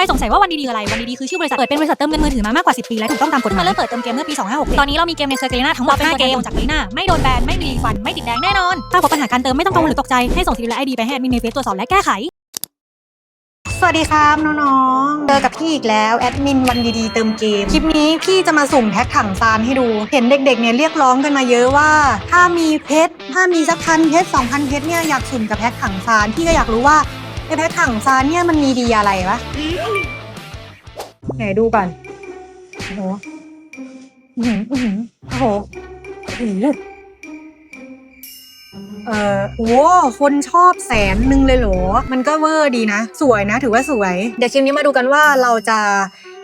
รสงสัยว่าวันดีๆคืออะไร วันดีๆคือชื่อบริษัท เปิดเป็นบริษัทเติมเงินมือถือมามากกว่า 10 ปีและถูกต้องตามกฎหมายเริ่มเปิดเติมเกมเมื่อปี 2567ตอนนี้เรามีเกมในเครือเกลีน่าทั้งหมด5เกมจากเกลีน่าไม่โดนแบน ไม่มีรีฟัน ไม่ติดแดงแน่นอน ถ้าพบปัญหาการเติมไม่ต้องกังวลหรือตกใจ ให้ส่งทีและไอดีไปให้แอดมินในเฟซตรวจสอบและแก้ไข สวัสดีครับน้องๆ เจอกับพี่อีกแล้วแอดมินวันดีๆเติมเกม คลิปนี้พี่จะมาสุ่มแพ็คถังซานให้ดู เห็นเด็กๆเนี่ยเรียกร้องกันมาเยอะว่า ถ้ามีเพชรถ้ามีสักพันเพชรสองพันเพชรเนี่ยอยากสุ่มกับแพ็คถังซานพี่ก็อยากรู้ว่า ไอ้แพ็คถังซานเนี่ยมันมีดีอะไรวะไหนดูก่อนโอ้โหอื้อหืออื้อหือโอ้โหโอ้โหเอ่อโอ้คนชอบแสนหนึ่งเลยเหรอ มันก็เวอร์ดีนะ สวยนะ ถือว่าสวย เดี๋ยวคลิปนี้มาดูกันว่าเราจะ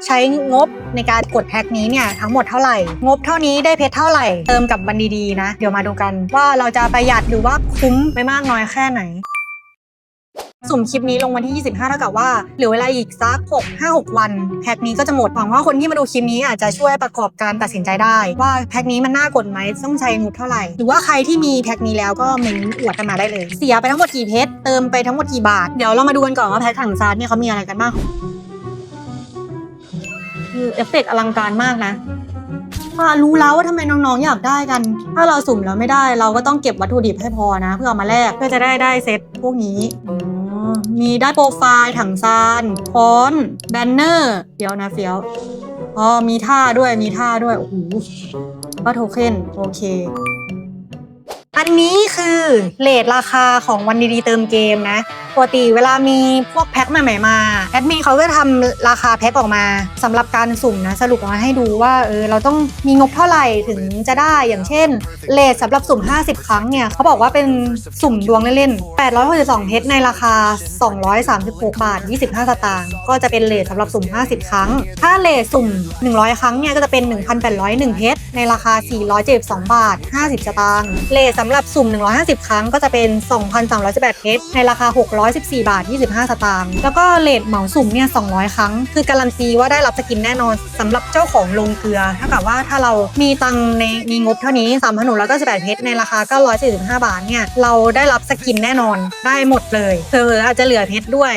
ใช้งบในการกดแพ็คนี้เนี่ยทั้งหมดเท่าไหร่ งบเท่านี้ได้เพชรเท่าไหร่ เติมกับบันดีๆนะ เดี๋ยวมาดูกันว่าเราจะประหยัดหรือว่าคุ้มไปมากน้อยแค่ไหน สุ่มคลิปนี้ลงวันที่ 25 เท่ากับว่าเหลือเวลาอีกสัก6 5 6 วัน แพ็คนี้ก็จะหมดหวังว่าคนที่มาดูคลิปนี้อาจจะช่วยประกอบการตัดสินใจได้ ว่าแพ็คนี้มันน่ากดไหมต้องใช้งบเท่าไหร่ หรือว่าใครที่มีแพ็คนี้แล้วก็เมนอวดกันมาได้เลย เสียไปทั้งหมดกี่เพชรเติมไปทั้งหมดกี่บาทเดี๋ยวเรามาดูกันก่อนว่าแพ็คถังซานเนี่ยเขามีอะไรกันบ้างคือเอฟเฟกต์อลังการมากนะรู้แล้วว่าทำไมน้องๆอยากได้กัน ถ้าเราสุ่มแล้วไม่ได้เราก็ต้องเก็บวัตถุดิบให้พอนะ เพื่อเอามาแลกเพื่อจะได้ได้เซตพวกนี้ มีได้โปรไฟล์ถังซานฟอนต์แบนเนอร์เฟี้ยวนะเฟี้ยวอ๋อมีท่าด้วยมีท่าด้วยโอ้โหก็โทเค็นโอเค อันนี้คือเลทราคาของวันดีๆเติมเกมนะ ปกติเวลามีพวกแพ็คใหม่ๆมาแอดมินเขาก็ทำราคาแพ็คออกมาสำหรับการสุ่มนะสรุปออกมาให้ดูว่าเออเราต้องมีงบเท่าไหร่ถึงจะได้อย่างเช่นเลทสำหรับสุ่ม 50 ครั้งเนี่ยเขาบอกว่าเป็นสุ่มดวงเล่นๆ862เพชรในราคา 236 บาท 25 สตางค์ก็จะเป็นเลทสำหรับสุ่ม 50 ครั้ง ถ้าเลทสุ่ม 100 ครั้งเนี่ยก็จะเป็น 1,801 เพชรในราคา 472 บาท 50 สตางค์เลทสำหรับสุ่ม 150 ครั้งก็จะเป็น 2,318 เพชรในราคา114 บาท 25 สตางค์แล้วก็เลทเหมาสุ่มเนี่ย 200 ครั้ง คือการันตีว่าได้รับสกินแน่นอนสำหรับเจ้าของโรงเกลือเท่ากับว่าถ้าเรามีตังในมีงบเท่านี้3 0 0แล้วก็สแปดเพชรในราคา 945 บาทเนี่ยเราได้รับสกินแน่นอนได้หมดเลยเธออาจจะเหลือเพชรด้วย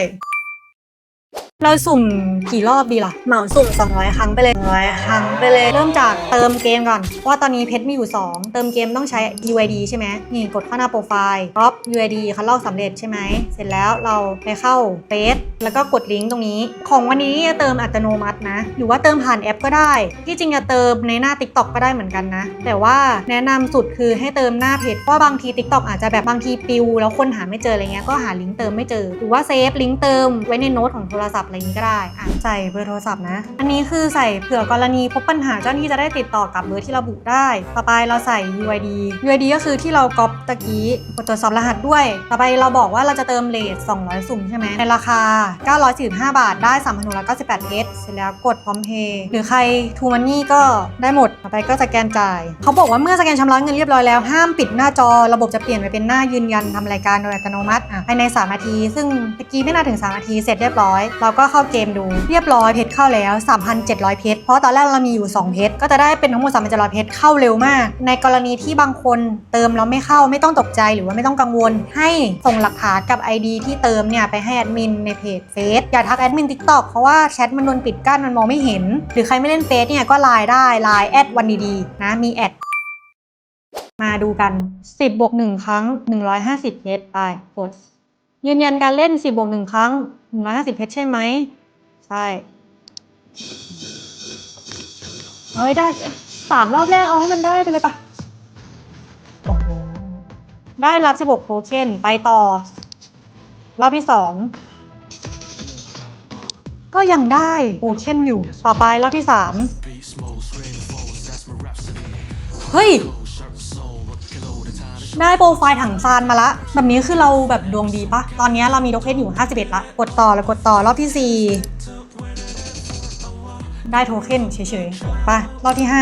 เราสุ่มกี่รอบดีล่ะ เหมาสุ่ม 200 ครั้งไปเลย200ครั้งไปเลย เริ่มจากเติมเกมก่อน ว่าตอนนี้เพชรมีอยู่ 2 เติมเกมต้องใช้ UID ใช่ไหมนี่กดเข้าหน้าโปรไฟล์ก๊อป UID คัดลอกสำเร็จใช่ไหม เสร็จแล้วเราไปเข้าเฟซแล้วก็กดลิงก์ตรงนี้ ของวันนี้จะเติมอัตโนมัตินะ หรือว่าเติมผ่านแอปก็ได้ ที่จริงจะเติมในหน้า TikTok ก็ได้เหมือนกันนะ แต่ว่าแนะนำสุดคือให้เติมหน้าเพจ เพราะบางที TikTok อาจจะแบบบางทีปิวแล้วคนหาไม่เจออะไรเงี้ย ก็หาลิงก์เติมไม่เจอ หรือว่าเซฟลิงก์เติมไว้ในโน้ตของโทรศัพท์อะไรนี้ก็ได้อะใส่เบอร์โทรศัพท์นะ อันนี้คือใส่เผื่อกรณีพบปัญหาเจ้าหน้าที่จะได้ติดต่อกับเบอร์ที่ระบุได้ ต่อไปเราใส่ UID UID ก็คือที่เราก๊อปตะกี้กดตรวจสอบรหัสด้วย ต่อไปเราบอกว่าเราจะเติมเลท200 สุ่มใช่ไหมในราคา 945 บาท ได้3 1 9 8เพชรเสร็จแล้วกดพร้อมเพย์หรือใครทูมันนี่ก็ได้หมด ต่อไปก็สแกนจ่าย เขาบอกว่าเมื่อสแกนชำระเงินเรียบร้อยแล้วห้ามปิดหน้าจอ ระบบจะเปลี่ยนไปเป็นหน้ายืนยันทำรายการโดยอัตโนมัติอะภายใน 3 นาที ซึ่งตะกี้ไม่น่าถึง 3 นาทีเสร็จเรียบร้อย เราก็เข้าเกมดูเรียบร้อยเพชรเข้าแล้ว 3,700 เพชรเพราะตอนแรกเรามีอยู่ 2 เพชรก็จะได้เป็นทั้งหมด 3,700 เพชรเข้าเร็วมาก ในกรณีที่บางคนเติมแล้วไม่เข้าไม่ต้องตกใจหรือว่าไม่ต้องกังวล ให้ส่งหลักฐานกับ ID ที่เติมเนี่ยไปให้แอดมินในเพจเฟซอย่าทักแอดมิน TikTok เพราะว่าแชทมันโดนปิดกั้นมันมองไม่เห็น หรือใครไม่เล่นเฟซเนี่ยก็ไลน์ได้ไลน์แอดวันดีๆนะมีแอดมาดูกัน 10บวก1ครั้ง 150เพชรไปกดยืนยันการเล่น 10บวก1ครั้ง 150เพชรใช่ไหม ใช่ เฮ้ย ได้สามรอบแรกเอาให้มันได้ไปเลยปะโอ้โหได้รับ16โทเค็นไปต่อ รอบที่สองก็ยังได้โทเค็นอยู่ ต่อไปรอบที่สามเฮ้ย ได้โปรไฟล์ถังซานมาละ แบบนี้คือเราแบบดวงดีปะ ตอนนี้เรามีโทเค็นอยู่ 51 ละ กดต่อแล้วกดต่อรอบที่ 4 ได้โทเค็นเฉยๆไปรอบที่ 5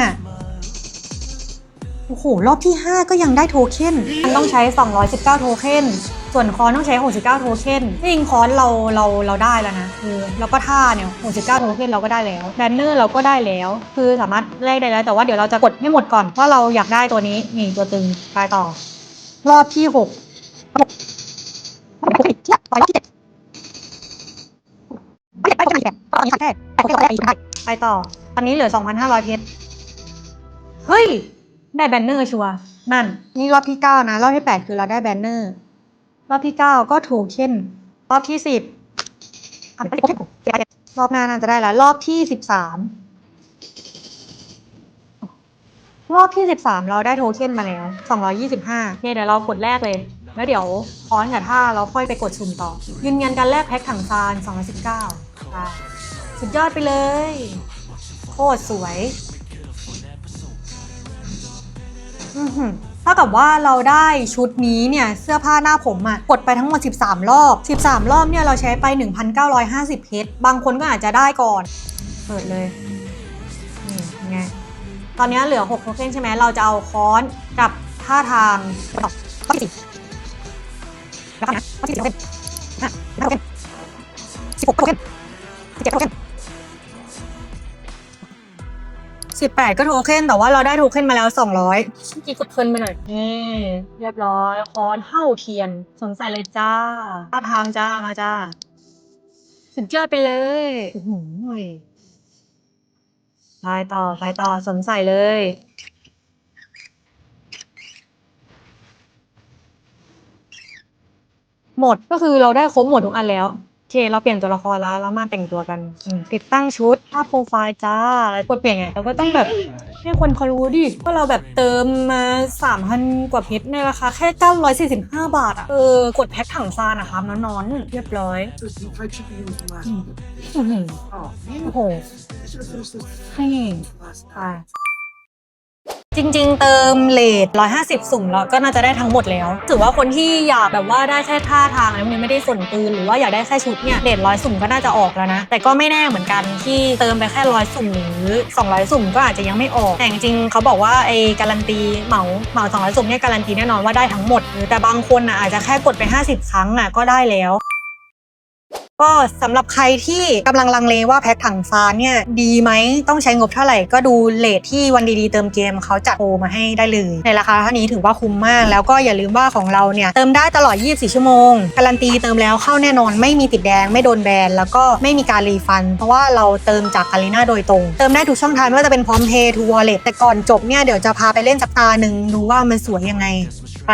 โอ้โห รอบที่ 5 ก็ยังได้โทเค็นมันต้องใช้ 219 โทเค็นส่วนคอนต้องใช้ 69 โทเค็นที่จริงคอนเราเราเราได้แล้วนะคือแล้วก็ท่าเนี่ย 69 โทเค็นเราก็ได้แล้วแบนเนอร์เราก็ได้แล้ว คือสามารถแลกได้แล้ว แต่ว่าเดี๋ยวเราจะกดให้หมดก่อนว่าเราอยากได้ตัวนี้นี่ตัวตึงไปต่อ รอบที่หกต่อรอบที่เจ็ดไปไปไปไปนี้แค่ไปไป ไปต่อ ตอนนี้เหลือ 2,500 เพชร เฮ้ย ได้แบนเนอร์ชัวร์นั่น นี่รอบที่ 9 นะ รอบที่ 8 คือเราได้แบนเนอร์ รอบที่ 9 ก็ถูกเช่น รอบที่ 10 รอบหน้าน่าจะได้แล้ว รอบที่ 13 รอบที่ 13 เราได้โทเค็นมาแล้ว 225โอเคเดี๋ยวเรากดแรกเลย แล้วเดี๋ยวคอนกับท่าเราค่อยไปกดสุ่มต่อ ยืนยันการแลกแพ็คถังซาน219ค่ะ สุดยอดไปเลย โคตรสวยอือหือเท่ากับว่าเราได้ชุดนี้เนี่ยเสื้อผ้าหน้าผมอะกดไปทั้งหมด 13 รอบ 13 รอบเนี่ยเราใช้ไป 1,950เพชรบางคนก็อาจจะได้ก่อน เปิดเลยนี่ไงตอนนี้เหลือ6โทเค็นใช่ไหมเราจะเอาค้อนกับท่าทางไปต่อข้อที่สี่แล้วก็นะข้อที่สี่โทเค็นห้าห้าโทเค็นสิบหกโทเค็นสิบเจ็ดโทเค็น สิบแปดก็โทเค็นแต่ว่าเราได้โทเค็นมาแล้วสองร้อยกี่กดเพลินไปหน่อยนี่เรียบร้อยค้อนเท่าเทียน สนใจเลยจ้าท่าทางจ้ามาจ้าสุดยอดไปเลยโอ้โหไปต่อไปต่อสนใส่เลยหมดก็คือเราได้ครบหมดทุกอันแล้ว โอเคเราเปลี่ยนตัวละครแล้วเรามาแต่งตัวกันอืมติดตั้งชุดภาพโปรไฟล์จ้าแล้วกดเปลี่ยนไงเราก็ต้องแบบให้คนเขารู้ดิว่าเราแบบเติมมา 3,000 กว่าเพชรในราคาแค่ 945 บาทอะเออกดแพ็คถังซานนะครับนอนๆเรียบร้อย This is friendship you was last. อื้อหือ Oh, โอ้ man. โห I should have finished this ให้ last ไป จริง ๆ เติมเลท150 สุ่มแล้วก็น่าจะได้ทั้งหมดแล้ว ถือว่าคนที่อยากแบบว่าได้แค่ท่าทางแล้วมันไม่ได้สนปืนหรือว่าอยากได้แค่ชุดเนี่ยเลทร้อยสุ่มก็น่าจะออกแล้วนะ แต่ก็ไม่แน่เหมือนกันที่เติมไปแค่ร้อยสุ่มหรือ 200 สุ่มก็อาจจะยังไม่ออก แต่จริงๆเขาบอกว่าไอ้การันตีเหมาเหมา200 สุ่มเนี่ยการันตีแน่นอนว่าได้ทั้งหมด หรือแต่บางคนอะอาจจะแค่กดไป 50 ครั้งอะก็ได้แล้ว ก็สำหรับใครที่กำลังลังเลว่าแพ็คถังซานเนี่ยดีไหมต้องใช้งบเท่าไหร่ก็ดูเลทที่วันดีๆเติมเกมเขาจัดโปรมาให้ได้เลย ในราคาเท่านี้ถือว่าคุ้มมาก แล้วก็อย่าลืมว่าของเราเนี่ยเติมได้ตลอด 24 ชั่วโมง การันตีเติมแล้วเข้าแน่นอนไม่มีติดแดงไม่โดนแบนแล้วก็ไม่มีการรีฟัน เพราะว่าเราเติมจากคาริน่าโดยตรง เติมได้ทุกช่องทางไม่ว่าจะเป็นพร้อมเพย์ทูวอลเล็ตแต่ก่อนจบเนี่ยเดี๋ยวจะพาไปเล่นสักตาหนึ่งดูว่ามันสวยยังไงไป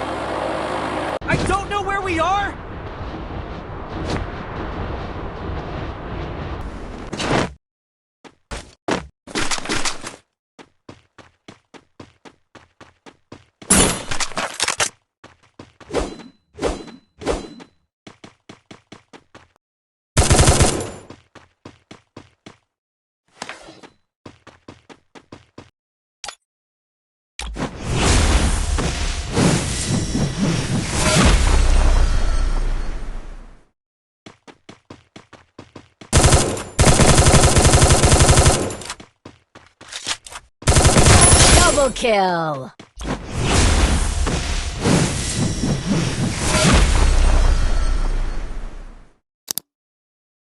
Double kill